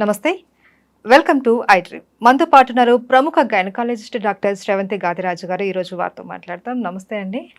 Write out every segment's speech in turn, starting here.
నమస్తే. Welcome to iDream మనతో పాటున్నారు ప్రముఖ గైనకాలజిస్ట్ డాక్టర్ శ్రవంతి గాదిరాజు గారు. ఈరోజు వారితో మాట్లాడతాం. నమస్తే అండి.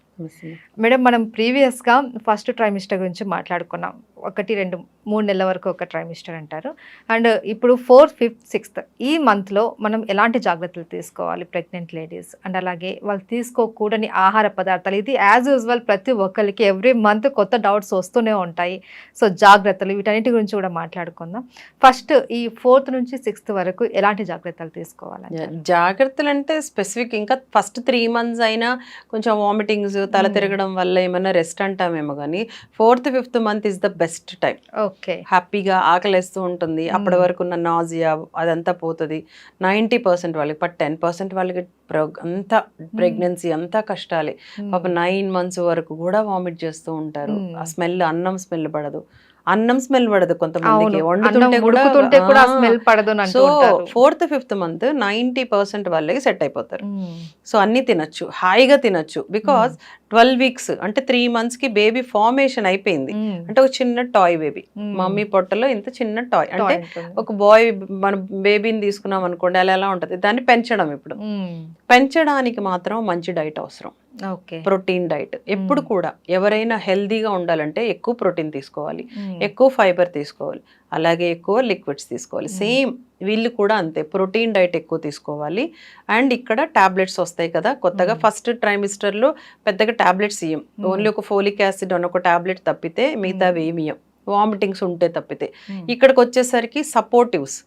మేడం మనం ప్రీవియస్గా ఫస్ట్ ట్రైమిస్టర్ గురించి మాట్లాడుకున్నాం. ఒకటి రెండు మూడు నెలల వరకు ఒక ట్రైమిస్టర్ అంటారు. అండ్ ఇప్పుడు ఫోర్త్ ఫిఫ్త్ సిక్స్త్ ఈ మంత్లో మనం ఎలాంటి జాగ్రత్తలు తీసుకోవాలి ప్రెగ్నెంట్ లేడీస్? అండ్ అలాగే వాళ్ళు తీసుకోకూడని ఆహార పదార్థాలు. ఇది యాజ్ యూజువల్ ప్రతి ఒక్కరికి ఎవ్రీ మంత్ కొత్త డౌట్స్ వస్తూనే ఉంటాయి. సో జాగ్రత్తలు వీటన్నిటి గురించి కూడా మాట్లాడుకుందాం. ఫస్ట్ ఈ ఫోర్త్ నుంచి సిక్స్త్ వరకు ఎలాంటి జాగ్రత్తలు తీసుకోవాలి జాగ్రత్తలు అంటే స్పెసిఫిక్. ఇంకా ఫస్ట్ త్రీ మంత్స్ అయినా కొంచెం వామిటింగ్స్ తల Hmm. తిరగడం వల్ల ఏమైనా రెస్ట్ అంటామేమో కానీ fourth fifth month is the best time okay హ్యాపీగా ఆకలేస్తూ ఉంటుంది. అప్పటి Hmm. వరకు ఉన్న నాజియా అదంతా పోతుంది. నైంటీ పర్సెంట్ వాళ్ళకి బట్ టెన్ పర్సెంట్ వాళ్ళకి అంతా ప్రెగ్నెన్సీ అంతా కష్టాలే. పాప నైన్ మంత్స్ వరకు కూడా వామిట్ చేస్తూ ఉంటారు. Hmm. ఆ స్మెల్ అన్నం స్మెల్ పడదు. అన్నం స్మెల్ పడదు కొంతమందికి. అవును. వండుతుంటే అన్నం కూడా. స్మెల్ పడదు so fourth fifth month ninety percent వాళ్ళకి సెట్ అయిపోతారు. సో అన్ని తినొచ్చు. హాయిగా తినొచ్చు. బికాస్ ట్వెల్వ్ వీక్స్ అంటే త్రీ మంత్స్కి బేబీ ఫార్మేషన్ అయిపోయింది. అంటే ఒక చిన్న టాయ్ బేబీ మ్మ్. మమ్మీ పొట్టలో ఇంత చిన్న టాయ్ అంటే. ఒక బాయ్ మన బేబీని తీసుకున్నాం అనుకోండి అలా ఎలా ఉంటది దాన్ని పెంచడం ఇప్పుడు. పెంచడానికి మాత్రం మంచి డైట్ అవసరం ఓకే ప్రోటీన్ డైట్ ఎప్పుడు కూడా ఎవరైనా హెల్దీగా ఉండాలంటే ఎక్కువ ప్రోటీన్ తీసుకోవాలి. ఎక్కువ ఫైబర్ తీసుకోవాలి అలాగే ఎక్కువ లిక్విడ్స్ తీసుకోవాలి. సేమ్ వీళ్ళు కూడా అంతే ప్రోటీన్ డైట్ ఎక్కువ తీసుకోవాలి అండ్ ఇక్కడ టాబ్లెట్స్ వస్తాయి కదా కొత్తగా. ఫస్ట్ ట్రైమిస్టర్లో పెద్దగా టాబ్లెట్స్ ఇయ్యం. ఓన్లీ ఒక ఫోలిక్ యాసిడ్ అని ఒక టాబ్లెట్ తప్పితే మిగతావి ఏమి ఇయ్యం వామిటింగ్స్ ఉంటే తప్పితే. ఇక్కడికి వచ్చేసరికి సపోర్టివ్స్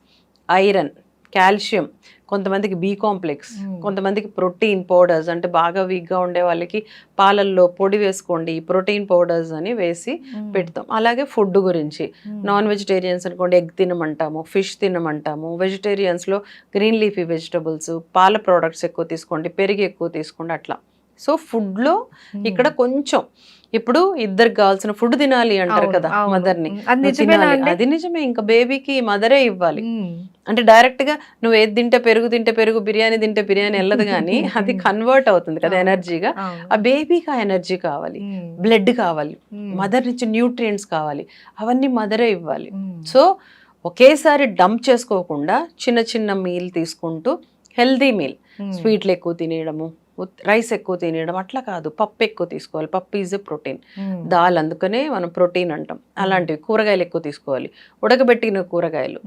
ఐరన్ కాల్షియం కొంతమందికి బి కాంప్లెక్స్ మ్మ్. కొంతమందికి ప్రోటీన్ పౌడర్స్ అంటే బాగా వీక్గా ఉండే వాళ్ళకి పాలల్లో పొడి వేసుకోండి ప్రోటీన్ పౌడర్స్ అని వేసి మ్మ్. పెడతాం అలాగే ఫుడ్ గురించి. నాన్ వెజిటేరియన్స్ అనుకోండి ఎగ్ తినమంటాము ఫిష్ తినమంటాము వెజిటేరియన్స్లో గ్రీన్ లీఫీ వెజిటబుల్స్ పాల ప్రోడక్ట్స్ ఎక్కువ తీసుకోండి పెరుగు ఎక్కువ తీసుకోండి అట్లా సో ఫుడ్లో. ఇక్కడ కొంచెం ఇప్పుడు ఇద్దరికి కావాల్సిన ఫుడ్ తినాలి అంటారు కదా. మదర్ని మ్మ్. అది నిజమే ఇంకా బేబీకి మదరే ఇవ్వాలి. అంటే డైరెక్ట్గా నువ్వు ఏది తింటే పెరుగు తింటే పెరుగు బిర్యానీ తింటే బిర్యానీ వెళ్ళదు కానీ అది కన్వర్ట్ అవుతుంది కదా. ఎనర్జీగా. ఆ బేబీకి ఆ ఎనర్జీ కావాలి. బ్లడ్ కావాలి. మదర్ నుంచి న్యూట్రియంట్స్ కావాలి అవన్నీ మదరే ఇవ్వాలి. సో ఒకేసారి డంప్ చేసుకోకుండా చిన్న చిన్న మీల్ తీసుకుంటూ హెల్దీ మీల్. స్వీట్లు ఎక్కువ తినేయడము రైస్ ఎక్కువ తినేయడం అట్లా కాదు పప్పు ఎక్కువ తీసుకోవాలి పప్పు is a protein hmm. Dal అందుకనే మనం ప్రోటీన్ అంటాం అలాంటివి కూరగాయలు ఎక్కువ తీసుకోవాలి ఉడకబెట్టిన కూరగాయలు.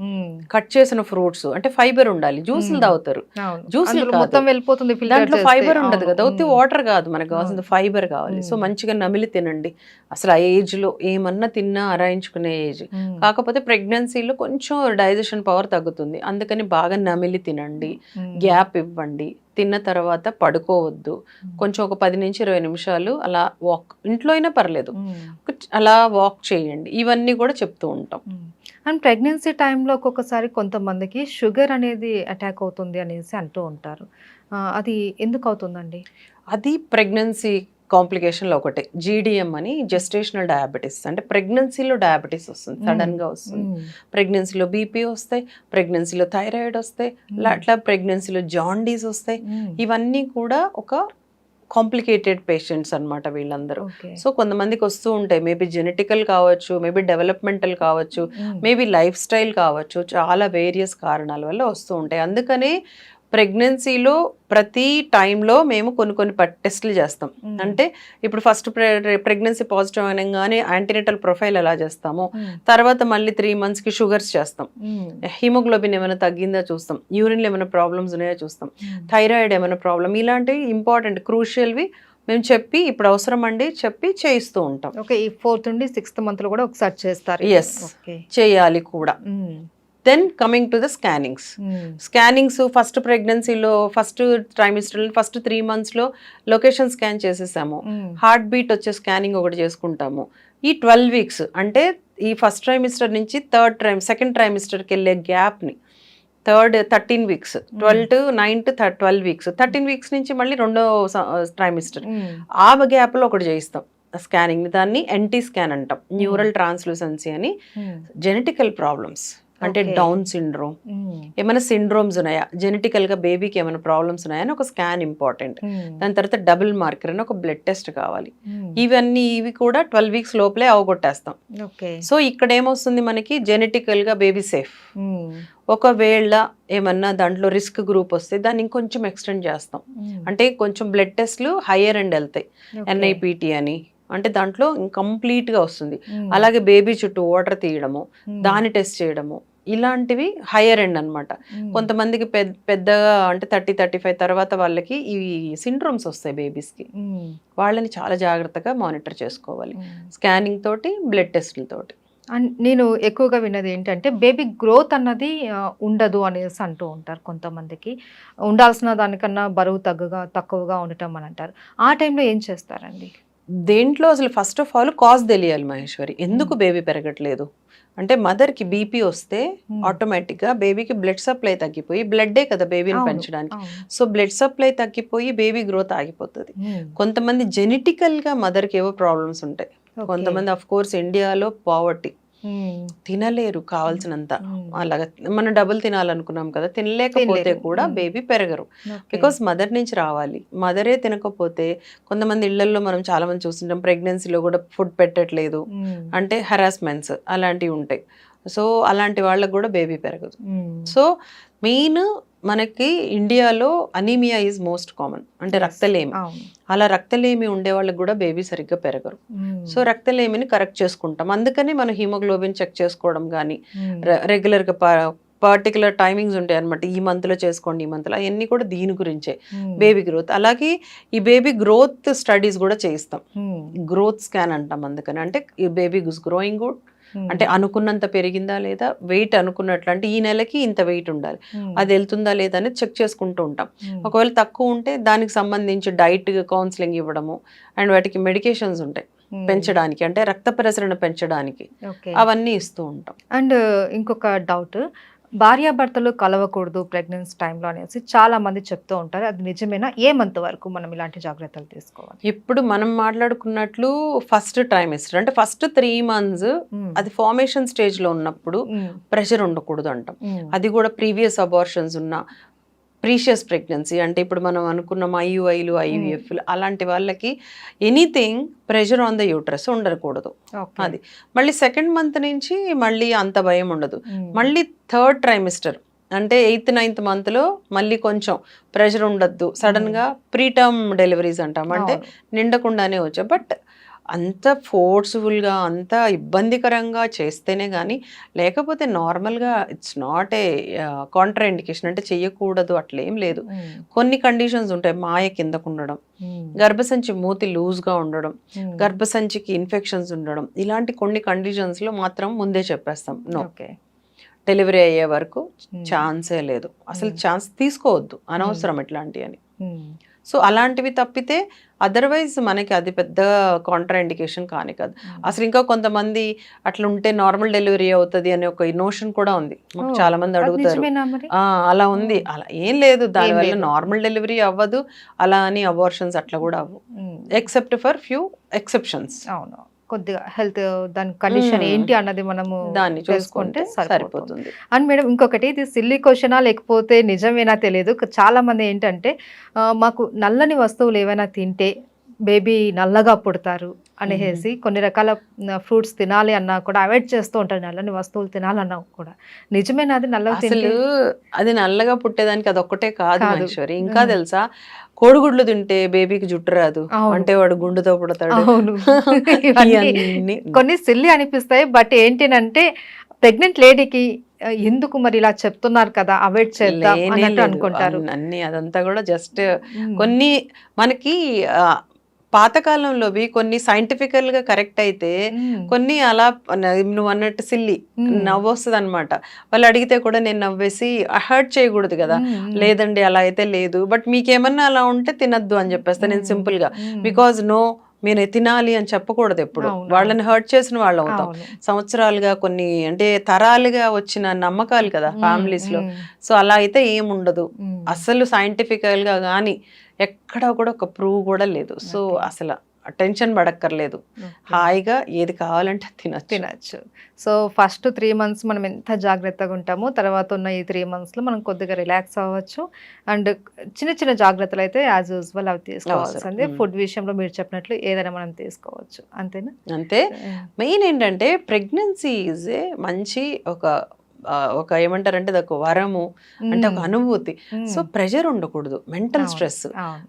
కట్ చేసిన ఫ్రూట్స్ అంటే ఫైబర్ ఉండాలి జ్యూసులు. తాగుతారు. జ్యూసులు. మొత్తం వెళ్ళిపోతుంది దాంట్లో. ఫైబర్ ఉండదు. కదా ఉత్తి. వాటర్ కాదు మనకు కావాల్సిన ఫైబర్ కావాలి సో. మంచిగా నమిలి తినండి అసలు ఆ ఏజ్లో ఏమన్నా తిన్నా అరాయించుకునే ఏజ్. కాకపోతే ప్రెగ్నెన్సీలో కొంచెం డైజెషన్ పవర్ తగ్గుతుంది అందుకని బాగా నమిలి తినండి. గ్యాప్ ఇవ్వండి తిన్న తర్వాత పడుకోవద్దు. కొంచెం ఒక పది నుంచి ఇరవై నిమిషాలు అలా వాక్ ఇంట్లో అయినా పర్లేదు. అలా వాక్ చేయండి. ఇవన్నీ కూడా చెప్తూ ఉంటాం. అండ్ ప్రెగ్నెన్సీ టైంలో ఒక్కొక్కసారి కొంతమందికి షుగర్ అనేది అటాక్ అవుతుంది అనేసి అంటూ ఉంటారు. అది ఎందుకు అవుతుందండి? అది ప్రెగ్నెన్సీ కాంప్లికేషన్లో ఒకటే జీడిఎం అని జెస్టేషనల్ డయాబెటీస్ అంటే ప్రెగ్నెన్సీలో డయాబెటీస్ వస్తుంది సడన్గా వస్తుంది. ప్రెగ్నెన్సీలో బీపీ వస్తాయి ప్రెగ్నెన్సీలో థైరాయిడ్ వస్తాయి. అట్లా ప్రెగ్నెన్సీలో జాండీస్ వస్తాయి. ఇవన్నీ కూడా ఒక కాంప్లికేటెడ్ పేషెంట్స్ అన్నమాట వీళ్ళందరూ సో కొంతమందికి వస్తూ ఉంటాయి మేబీ జెనెటికల్ కావచ్చు మేబీ డెవలప్మెంటల్ కావచ్చు. మేబీ లైఫ్ స్టైల్ కావచ్చు చాలా వేరియస్ కారణాల వల్ల వస్తూ ఉంటాయి అందుకనే ప్రెగ్నెన్సీలో ప్రతి టైంలో మేము కొన్ని కొన్ని టెస్ట్లు చేస్తాం. అంటే ఇప్పుడు ఫస్ట్ ప్రెగ్నెన్సీ పాజిటివ్ అనగానే యాంటీనెటల్ ప్రొఫైల్ ఎలా చేస్తామో. తర్వాత మళ్ళీ త్రీ మంత్స్కి షుగర్స్ చేస్తాం. హిమోగ్లోబిన్ ఏమైనా తగ్గిందా చూస్తాం యూరిన్లో ఏమైనా ప్రాబ్లమ్స్ ఉన్నాయో చూస్తాం. థైరాయిడ్ ఏమైనా ప్రాబ్లం ఇలాంటివి ఇంపార్టెంట్ క్రూషియల్వి మేము చెప్పి ఇప్పుడు అవసరం అండి చెప్పి చేయిస్తూ ఉంటాం ఓకే ఈ ఫోర్త్ నుండి సిక్స్త్ మంత్లో కూడా ఒకసారి చేస్తారు. ఓకే చేయాలి కూడా. Then coming to the scannings. Scannings first ప్రెగ్నెన్సీలో ఫస్ట్ ట్రైమిస్టర్ ఫస్ట్ త్రీ మంత్స్లో లొకేషన్ స్కాన్ చేసేసాము. హార్ట్ బీట్ వచ్చే స్కానింగ్ ఒకటి చేసుకుంటాము. ఈ ట్వెల్వ్ వీక్స్ అంటే ఈ ఫస్ట్ ట్రైమిస్టర్ నుంచి థర్డ్ ట్రైమ్ సెకండ్ ట్రైమిస్టర్కి వెళ్ళే గ్యాప్ని third thirteen weeks twelve to nine to twelve weeks thirteen weeks నుంచి మళ్ళీ రెండో ట్రైమిస్టర్. ఆ గ్యాప్లో ఒకటి చేయిస్తాం. స్కానింగ్ దాన్ని ఎన్టీ స్కాన్ అంటాం. న్యూరల్ ట్రాన్స్లూసెన్సీ అని మ్మ్. జెనెటికల్ ప్రాబ్లమ్స్ అంటే. Down syndrome. ఏమైనా సిండ్రోమ్స్ ఉన్నాయా? జెనెటికల్గా బేబీకి ఏమైనా ప్రాబ్లమ్స్ ఉన్నాయా? అని ఒక స్కాన్ ఇంపార్టెంట్ దాని తర్వాత డబుల్ మార్కర్ అని ఒక బ్లడ్ టెస్ట్ కావాలి. ఇవన్నీ ఇవి కూడా ట్వెల్వ్ వీక్స్ లోపలే అవగొట్టేస్తాం. సో ఇక్కడ ఏమొస్తుంది మనకి? జెనెటికల్గా బేబీ సేఫ్ ఒకవేళ ఏమన్నా దాంట్లో రిస్క్ గ్రూప్ వస్తే దాన్ని ఇంకొంచెం ఎక్స్టెండ్ చేస్తాం. అంటే కొంచెం బ్లడ్ టెస్ట్లు హయ్యర్ అండ్ వెళ్తాయి. ఎన్ఐపిటి అని అంటే దాంట్లో కంప్లీట్గా వస్తుంది అలాగే బేబీ చుట్టూ వాటర్ తీయడము దాన్ని టెస్ట్ చేయడము ఇలాంటివి హయ్యర్ ఎండ్ అన్నమాట. కొంతమందికి పెద్ద పెద్దగా అంటే థర్టీ థర్టీ ఫైవ్ తర్వాత వాళ్ళకి ఈ సిండ్రోమ్స్ వస్తాయి బేబీస్కి. వాళ్ళని చాలా జాగ్రత్తగా మానిటర్ చేసుకోవాలి. స్కానింగ్ తోటి బ్లడ్ టెస్ట్ల తోటి. అండ్ నేను ఎక్కువగా విన్నది ఏంటంటే బేబీ గ్రోత్ అన్నది ఉండదు అనేసి అంటూ ఉంటారు కొంతమందికి. ఉండాల్సిన దానికన్నా బరువు తగ్గగా తక్కువగా ఉండటం అని అంటారు. ఆ టైంలో ఏం చేస్తారండి? దేంట్లో అసలు ఫస్ట్ ఆఫ్ ఆల్ కాజ్ తెలియాలి మహేశ్వరి ఎందుకు బేబీ పెరగట్లేదు అంటే మదర్కి బీపీ వస్తే Hmm. ఆటోమేటిక్గా బేబీకి బ్లడ్ సప్లై తగ్గిపోయి బ్లడ్డే కదా బేబీని పెంచడానికి. సో బ్లడ్ సప్లై తగ్గిపోయి బేబీ గ్రోత్ ఆగిపోతుంది Hmm. కొంతమంది జెనెటికల్గా మదర్కి ఏవో ప్రాబ్లమ్స్ ఉంటాయి. కొంతమంది అఫ్ కోర్స్ ఇండియాలో పావర్టీ Hmm. తినలేరు కావాల్సినంత. అలాగా మనం డబుల్ తినాలనుకున్నాం కదా తినలేకపోతే. కూడా. బేబీ పెరగరు. బికాస్ మదర్ నుంచి రావాలి మదరే తినకపోతే కొంతమంది ఇళ్ళలో మనం చాలా మంది చూస్తుంటాం ప్రెగ్నెన్సీలో కూడా ఫుడ్ పెట్టట్లేదు. అంటే హెరాస్మెంట్స్ అలాంటివి ఉంటాయి సో అలాంటి వాళ్ళకు కూడా బేబీ పెరగదు. సో మెయిన్ మనకి ఇండియాలో అనీమియా ఈజ్ మోస్ట్ కామన్ అంటే. రక్తలేమి. అలా రక్తలేమి ఉండే వాళ్ళకి కూడా బేబీ సరిగ్గా పెరగరు Hmm. సో రక్తలేమిని కరెక్ట్ చేసుకుంటాం అందుకని మనం హిమోగ్లోబిన్ చెక్ చేసుకోవడం కానీ Hmm. రెగ్యులర్గా పర్టికులర్ టైమింగ్స్ ఉంటాయి అనమాట ఈ మంత్లో చేసుకోండి ఈ మంత్లో అవన్నీ కూడా దీని గురించే Hmm. బేబీ గ్రోత్ అలాగే ఈ బేబీ గ్రోత్ స్టడీస్ కూడా చేయిస్తాం Hmm. గ్రోత్ స్కాన్ అంటాం అందుకని అంటే ఈ baby goes growing good Hmm. అంటే అనుకున్నంత పెరిగిందా లేదా వెయిట్ అనుకున్నట్లు అంటే ఈ నెలకి ఇంత వెయిట్ ఉండాలి. అది వెళ్తుందా లేదా అనేది చెక్ చేసుకుంటూ ఉంటాం. ఒకవేళ తక్కువ ఉంటే దానికి సంబంధించి డైట్ కౌన్సిలింగ్ ఇవ్వడము అండ్ వాటికి మెడికేషన్స్ ఉంటాయి. పెంచడానికి అంటే రక్త ప్రసరణ పెంచడానికి. అవన్నీ ఇస్తూ ఉంటాం అండ్ ఇంకొక డౌట్ భార్యాభర్తలు కలవకూడదు ప్రెగ్నెన్సీ టైంలో అనేసి చాలా మంది చెప్తూ ఉంటారు అది నిజమేనా ఏ మంత్ వరకు మనం ఇలాంటి జాగ్రత్తలు తీసుకోవాలి ఇప్పుడు మనం మాట్లాడుకున్నట్లు ఫస్ట్ ట్రైమిస్టర్ అంటే ఫస్ట్ త్రీ మంత్స్. అది ఫార్మేషన్ స్టేజ్లో ఉన్నప్పుడు. ప్రెషర్ ఉండకూడదు అంటాం. అది కూడా ప్రీవియస్ అబార్షన్స్ ఉన్న ప్రీషియస్ ప్రెగ్నెన్సీ అంటే ఇప్పుడు మనం అనుకున్నాం ఐయుఐలు ఐవిఎఫ్లు అలాంటి వాళ్ళకి anything pressure on the uterus ఉండకూడదు. అది. మళ్ళీ సెకండ్ మంత్ నుంచి మళ్ళీ అంత భయం ఉండదు. మళ్ళీ థర్డ్ ట్రైమిస్టర్ అంటే ఎయిత్ నైన్త్ మంత్లో మళ్ళీ కొంచెం ప్రెషర్ ఉండద్దు. సడన్గా ప్రీ టర్మ్ డెలివరీస్ అంటాం. అంటే. నిండకుండానే వచ్చాయి బట్ అంత ఫోర్స్ఫుల్గా అంత ఇబ్బందికరంగా చేస్తేనే కానీ లేకపోతే నార్మల్గా it's not a contraindication అంటే చెయ్యకూడదు అట్లేం లేదు. కొన్ని కండిషన్స్ ఉంటాయి మాయ కిందకు ఉండడం. గర్భసంచి మూతి లూజ్గా ఉండడం. గర్భసంచికి ఇన్ఫెక్షన్స్ ఉండడం ఇలాంటి కొన్ని కండిషన్స్లో మాత్రం ముందే చెప్పేస్తాం నో Okay. డెలివరీ అయ్యే వరకు. ఛాన్సే లేదు అసలు. ఛాన్స్ తీసుకోవద్దు అనవసరం ఇట్లాంటివి అని. సో అలాంటివి తప్పితే అదర్వైజ్ మనకి అది పెద్ద కాంట్రా ఇండికేషన్ కాని కాదు. Hmm. అసలు ఇంకా కొంతమంది అట్లా ఉంటే నార్మల్ డెలివరీ అవుతుంది అనే ఒక నోషన్ కూడా ఉంది. మాకు Oh, చాలా మంది అడుగుతారు. అలా ఉంది. Hmm. అలా ఏం లేదు. దానివల్ల. నార్మల్ డెలివరీ అవ్వదు. అలా అని అబార్షన్స్ అట్లా కూడా Hmm. Except for few exceptions అవును. కొద్దిగా హెల్త్ దాని కండిషన్. ఏంటి అన్నది మనము దాన్ని చూసుకుంటే సరిపోతుంది. అండ్ మేడం ఇంకొకటి ఇది సిల్లీ క్వశ్చనా లేకపోతే నిజమేనా తెలియదు. చాలా మంది ఏంటంటే మాకు నల్లని వస్తువులు ఏవైనా తింటే బేబీ నల్లగా పుడతారు అనేసి కొన్ని రకాల ఫ్రూట్స్ తినాలి అన్నా కూడా అవాయిడ్ చేస్తూ ఉంటారు నల్లని వస్తువులు తినాలన్నా కూడా నిజమేనా అది నల్లగా అసలు తింటే అది నల్లగా పుట్టేదానికి అది ఒక్కటే కాదు. మహేశ్వరి ఇంకా. తెలుసా కోడిగుడ్లు తింటే బేబీకి జుట్టు రాదు. అంటే వాడు గుండుతో పుడతాడు కొన్ని సిల్లి అనిపిస్తాయి బట్ ఏంటినంటే ప్రెగ్నెంట్ లేడీకి ఎందుకు మరి ఇలా చెప్తున్నారు కదా అవాయిడ్ చేద్దాం లేనే అన్నట్టు లేదు. అనుకుంటారు అన్ని- అదంతా కూడా జస్ట్. కొన్ని మనకి పాతకాలంలోవి కొన్ని సైంటిఫికల్గా కరెక్ట్ అయితే. కొన్ని అలా నువ్వు అన్నట్టు సిల్లి. నవ్వొస్తుంది అనమాట వాళ్ళు అడిగితే కూడా నేను నవ్వేసి హర్ట్ చేయకూడదు కదా. లేదండి అలా అయితే లేదు బట్ మీకేమన్నా అలా ఉంటే తినద్దు అని చెప్పేస్తా నేను. సింపుల్గా. బికాజ్ నో మీరు తినాలి అని చెప్పకూడదు ఎప్పుడు వాళ్ళని హర్ట్ చేసిన వాళ్ళు అవుతాం. సంవత్సరాలుగా కొన్ని అంటే తరాలుగా వచ్చిన నమ్మకాలు కదా. ఫ్యామిలీస్లో. సో అలా అయితే ఏం ఉండదు మ్మ్. అసలు సైంటిఫికల్గా కానీ ఎక్కడ కూడా ఒక ప్రూవ్ కూడా లేదు. సో. అసలు టెన్షన్ పడక్కర్లేదు. హాయిగా ఏది కావాలంటే తినచ్చు. తినచ్చు. సో ఫస్ట్ త్రీ మంత్స్ మనం ఎంత జాగ్రత్తగా ఉంటామో తర్వాత ఉన్న ఈ త్రీ మంత్స్లో మనం కొద్దిగా రిలాక్స్ అవ్వచ్చు. అండ్ చిన్న చిన్న జాగ్రత్తలు అయితే యాజ్ యూజువల్ అవి తీసుకోవాల్సిందే. ఫుడ్ విషయంలో మీరు చెప్పినట్లు ఏదైనా మనం తీసుకోవచ్చు. అంతేనా? అంతే. మెయిన్ ఏంటంటే ప్రెగ్నెన్సీ ఈజ్ ఏ మంచి ఒక ఒక ఏమంటారంటే అది ఒక వరము అంటే ఒక అనుభూతి సో ప్రెషర్ ఉండకూడదు మెంటల్. స్ట్రెస్.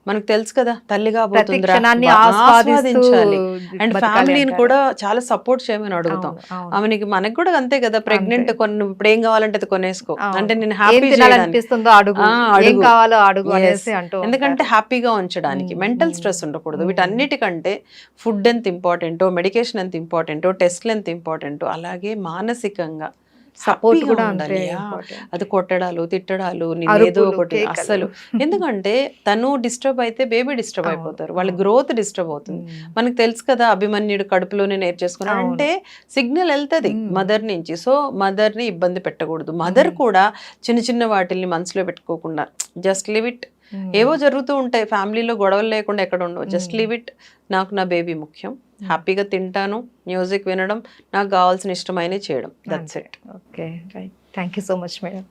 మనకు తెలుసు కదా తల్లిగా ఆస్వాదించాలి అండ్ ఫ్యామిలీని. కూడా చాలా సపోర్ట్ చేయమని అడుగుతాం. ఆమెకి మనకు కూడా అంతే కదా ప్రెగ్నెంట్. కొన్ని ఇప్పుడు ఏం కావాలంటే అది కొనేసుకో. అంటే నేను హ్యాపీ ఎందుకంటే. హ్యాపీగా ఉంచడానికి. మెంటల్. స్ట్రెస్ ఉండకూడదు. వీటన్నిటికంటే ఫుడ్ ఎంత ఇంపార్టెంటో మెడికేషన్ ఎంత ఇంపార్టెంటో టెస్ట్లు ఎంత ఇంపార్టెంటో అలాగే మానసికంగా సపోర్ట్ కూడా ఉండాలి. అది కొట్టడాలు తిట్టడాలు ఏదో ఒకటి. అస్సలు ఎందుకంటే తను డిస్టర్బ్ అయితే బేబీ డిస్టర్బ్ అయిపోతారు వాళ్ళ. గ్రోత్ డిస్టర్బ్ అవుతుంది. మనకు తెలుసు కదా అభిమన్యుడు కడుపులోనే నేర్చేసుకున్నాడు. అంటే సిగ్నల్ వెళ్తది. మదర్ నుంచి సో మదర్ని ఇబ్బంది పెట్టకూడదు మదర్. కూడా చిన్న చిన్న వాటిల్ని మనసులో పెట్టుకోకుండా జస్ట్ లివ్ ఇట్. ఏవో జరుగుతూ ఉంటాయి. ఫ్యామిలీలో గొడవలు లేకుండా ఎక్కడ ఉండవు. Just hmm. Leave it. నాకు నా బేబీ ముఖ్యం. హ్యాపీగా తింటాను. మ్యూజిక్ వినడం. నాకు కావాల్సిన ఇష్టమైనవి చేయడం. That's. It okay right thank you so much madam